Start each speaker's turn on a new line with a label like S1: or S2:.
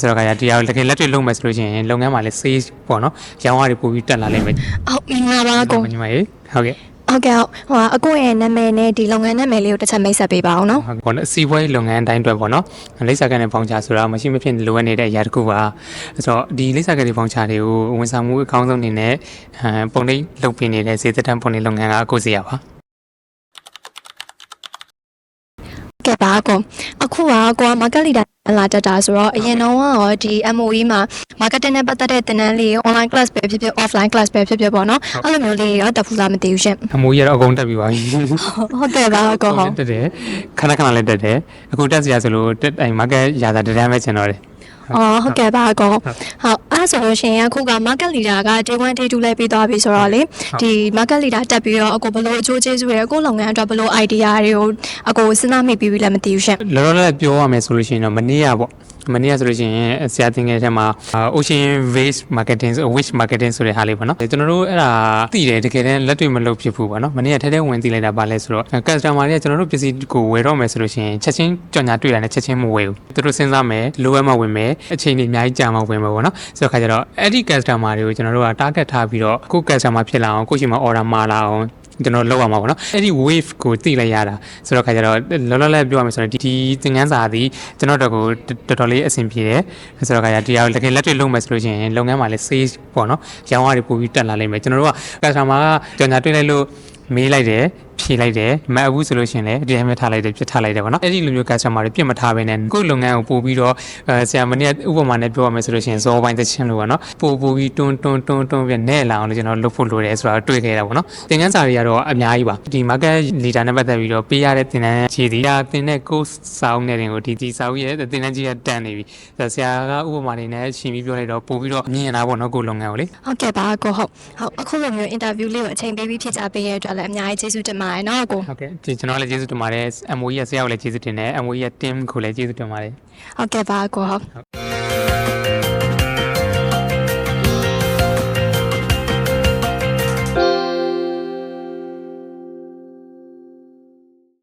S1: ဆိုတော့ကရတရားတကယ်လက်တွေ့လုပ်မယ်ဆိုလို့ရှိရင်လုပ်ငန်းမှာလည်း sales ပေါ့နော်ရောင်းရတွေပို့ပြီးတက်လာလိမ့်မယ်
S2: ဟုတ်မင်္ဂလာပါကို
S1: ညီမရေဟုတ်ကဲ့
S2: ဟုတ်ကဲ့ဟုတ်ဟိုအကိုရဲ့နာမည်နဲ့ဒီလုပ်ငန်းနာမည်လေးကိုတစ်ချက်မိတ်ဆက်ပေးပါအောင်နော်
S1: ဟုတ်ပေါ့နော်အစီအပွားရေးလုပ်ငန်းတိုင်းအတွက်ပေါ့နော်လိပ်စာကန်နဲ့ပေါင်ချာဆိုတာမရှိမဖြစ်လိုအပ်နေတဲ့အရာတစ်ခုပါဆိုတော့ဒီလိပ်စာကန်တွေပေါင်ချာတွေကိုဝန်ဆောင်မှုအကောင်းဆုံးအနေနဲ့အဲပုံလေးလုပ်ပြနေတဲ့စေတတန်းပုံလေးလုပ်ငန်းကအကိုစီရပါ
S2: ကဲပါကိုအခုကကိုက market leader လာတ က်တာဆိုတော့အရင်တော့ရောဒီ MOE မှာ marketing နဲ့ပတ်သက်တဲ့သင်တန်းလေး online class ပဲဖြစ်ဖြစ် offline class ပဲဖြစ်ဖြစ်ပေါ့နော်အဲ့လိုမျိုးလေးရောတက်ဖို့လားမသိဘူးရှင်
S1: အမိုးကြီးကတော့အကုန်တက်ပြီးပါပြီ
S2: ဟုတ်ကဲ့ပါကိုဟုတ်
S1: တက်တယ်ခဏခဏလည်းတက်တယ်အခုတက်စရာဆိုလို့တက်အဲမာကတ်ရာသာတန်းပဲကျင်တော့တယ်
S2: အော်ဟုတ်ကဲ့ပါကောဟုတ် အဲ့ဆိုလို့ရှိရင်အခုက market leader က day 1 day 2လဲပြီးသွားပြီဆိုတော့လေဒီ market leader တက်ပြီးတော့အခုဘလို့အချိုးကျေးဇူးရယ်အခုလုပ်ငန်းအတွက်ဘလို့ idea တွေကိုအခုစဉ်းစားမိပြီးပြီလည်းမသိဘူးရှင်
S1: လောလောလတ်ပြောရမယ်ဆိုလို့ရှိရင်တော့မနေ့ကပေါ့ မနေ့ကဆိုလို့ရှိရင်ဆရာတင်ငယ်ထဲမှာ ocean waste marketing wish marketing ဆိုတဲ့ဟာလေးပေါ့နော်ကျွန်တော်တို့အဲ့ဒါသိတယ်တကယ်တမ်းလက်တွေ့မလုပ်ဖြစ်ဘူးပေါ့နော်မနေ့ကထဲထဲဝင်သိလိုက်တာပါလဲဆိုတော့ customer တွေကကျွန်တော်တို့ပစ္စည်းကိုဝယ်တော့မယ်ဆိုလို့ရှိရင်ချက်ချင်းကြော်ညာတွေ့တာနဲ့ချက်ချင်းမဝယ်ဘူးသူတို့စဉ်းစားမယ်လိုအပ်မှဝင်မယ်အချိန်ကြီးအများကြီးကြာမှဝင်မယ်ပေါ့နော်ဆိုတော့ခါကျတော့အဲ့ဒီ customer တွေကိုကျွန်တော်တို့က target ထားပြီးတော့ကို customer ဖြစ်လာအောင်ကိုရှိမှ order မှာလာအောင် ကျွန်တော်လောက်ရမှာပေါ့နော်အဲ့ဒီ wave ကိုသိလိုက်ရတာဆိုတော့ခါကျတော့လောလောလတ်ပြောရမယ်ဆိုတော့ဒီဒီသင်ခန်းစာသည်ကျွန်တော်တို့ကိုတော်တော်လေးအဆင်ပြေတယ်ဆိုတော့ခါကျတရားတကယ်လက်တွေ့လုပ်မယ်ဆိုလို့ရှိရင်လုပ်ငန်းမှာလည်း sales ပေါ့နော်ရောင်းရတွေပို့ပြီးတက်လာလိမ့်မယ်ကျွန်တော်တို့က customer ကကြော်ညာတွေ့လိုက်လို့မေးလိုက်တယ် ဖြေလိုက်တယ်မအပ်ဘူးဆိုလို့ရှိရင်လည်းဒီတိုင်းပဲထားလိုက်တယ်ပြစ်ထားလိုက်တယ်ပေါ့နော်အဲ့ဒီလိုမျိုး customer တွေပြစ်မထားဘဲနဲ့ကိုယ့်လုပ်ငန်းကိုပို့ပြီးတော့အဲဆရာမနေ့ဥပမာနဲ့ပြောရမယ်ဆိုလို့ရှိရင်ဇောပိုင်းတစ်ချင်းလို့ပေါ့နော်ပို့ပို့ပြီးတွန်းတွန်းတွန်းတွန်းပြီးနဲ့လာအောင်လို့ကျွန်တော်လုပ်ဖို့လိုတယ်ဆိုတာတွေ့ခဲ့တာပေါ့နော်သင်ခန်းစာတွေကတော့အများကြီးပါဒီ market leader နဲ့ပတ်သက်ပြီးတော့ပေးရတဲ့သင်တန်းခြေစီဒါသင်တဲ့ course စာအုပ်နဲ့တင်ကိုဒီဒီစာအုပ်ရဲ့သင်တန်းကြီးကတန်နေပြီဆရာကဥပမာတွေနဲ့ရှင်းပြီးပြောလိုက်တော့ပို့ပြီးတော့မြင်လာပေါ့နော်ကိုယ်လုပ်ငန်းကိုလေ
S2: ဟုတ်ကဲ့ပါကိုဟုတ်ဟုတ်အခုလိုမျိုး interview လေးကိုအချိန်ပေးပြီးဖြစ်ကြပေးရတဲ့အတွက်လည်းအများကြီးကျေးဇူးတင်ပါတယ်နော်ကို
S1: ဟုတ်ကဲ့ဒီကျွန်တော်လည်းကျေးဇူးတင်ပါတယ် MOE ရဲ့ဆရာကိုလည်းကျေးဇူးတင်တယ် MOE ရဲ့ team ကိုလည်းကျေးဇူးတင်ပါတယ်
S2: ဟုတ်ကဲ့ပါကိုဟုတ်
S1: ဟုတ်